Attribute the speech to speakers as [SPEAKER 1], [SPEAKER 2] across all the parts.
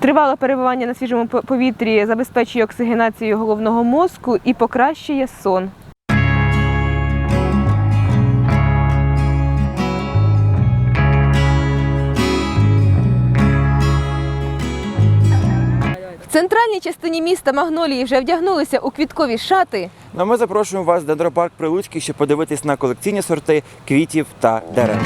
[SPEAKER 1] Тривале перебування на свіжому повітрі забезпечує оксигенацію головного мозку і покращує сон. В центральній частині міста Магнолії вже вдягнулися у квіткові шати.
[SPEAKER 2] Ну, ми запрошуємо вас в дендропарк Прилуцький, щоб подивитись на колекційні сорти квітів та дерев.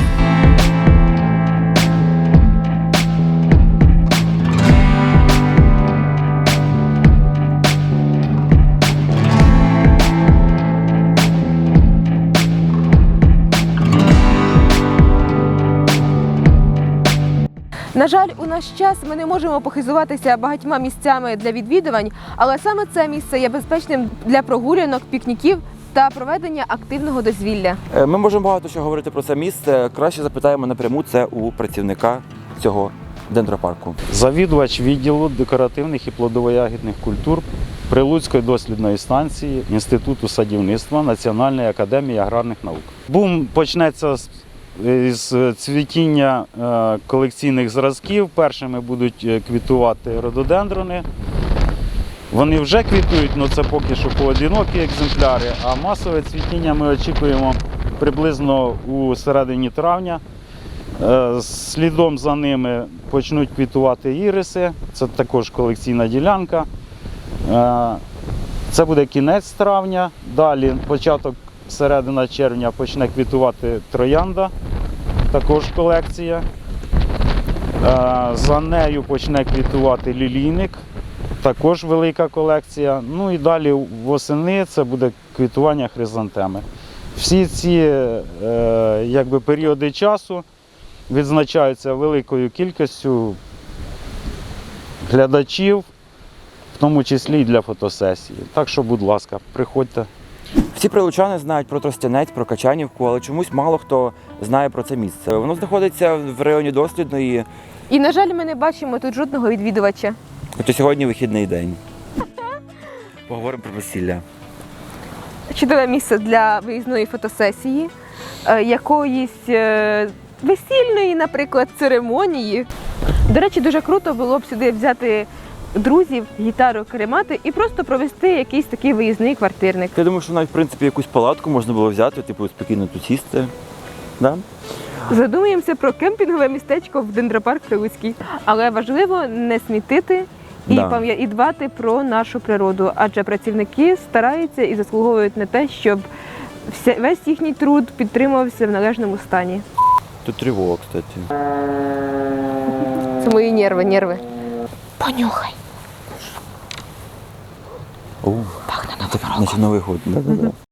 [SPEAKER 1] На жаль, у наш час ми не можемо похизуватися багатьма місцями для відвідувань, але саме це місце є безпечним для прогулянок, пікніків та проведення активного дозвілля.
[SPEAKER 2] Е, Ми можемо багато що говорити про це місце. Краще запитаємо напряму це у працівника цього дендропарку.
[SPEAKER 3] Завідувач відділу декоративних і плодово-ягідних культур Прилуцької дослідної станції Інституту садівництва Національної академії аграрних наук. Бум почнеться з, з цвітіння е, колекційних зразків. Першими будуть е, квітувати рододендрони. Вони вже квітують, але це поки що поодинокі екземпляри. А масове цвітіння ми очікуємо приблизно у середині травня. Е, Слідом за ними почнуть квітувати іриси. Це також колекційна ділянка. Е, Це буде кінець травня. Далі, початок середина червня, почне квітувати троянда, також колекція. Е, За нею почне квітувати лілійник, також велика колекція. Ну і далі восени це буде квітування хризантеми. Всі ці е, якби, періоди часу відзначаються великою кількістю глядачів, в тому числі і для фотосесії. Так що, будь ласка, приходьте.
[SPEAKER 2] Всі прилучани знають про Тростянець, про Качанівку, але чомусь мало хто знає про це місце. Воно знаходиться в районі дослідної,
[SPEAKER 1] І, на жаль, ми не бачимо тут жодного відвідувача.
[SPEAKER 2] хоча сьогодні вихідний день. Поговоримо про весілля.
[SPEAKER 1] Чудове місце для виїзної фотосесії, е, якоїсь е, весільної, наприклад, церемонії. До речі, дуже круто було б сюди взяти друзів, гітару, керемати і просто провести якийсь такий виїзний квартирник.
[SPEAKER 2] Я думаю, що навіть в принципі якусь палатку можна було взяти, типу спокійно тут сісти. Да?
[SPEAKER 1] Задумуємося про кемпінгове містечко в дендропарк Прилуцький. Але важливо не смітити і,
[SPEAKER 2] Да.
[SPEAKER 1] пам'я- і дбати про нашу природу, адже працівники стараються і заслуговують на те, щоб вся- весь їхній труд підтримувався в належному стані.
[SPEAKER 2] Тут тривога, кстати.
[SPEAKER 1] Це мої нерви, нерви. Понюхай.
[SPEAKER 2] Пахне Новий Новий год. Да, да, да.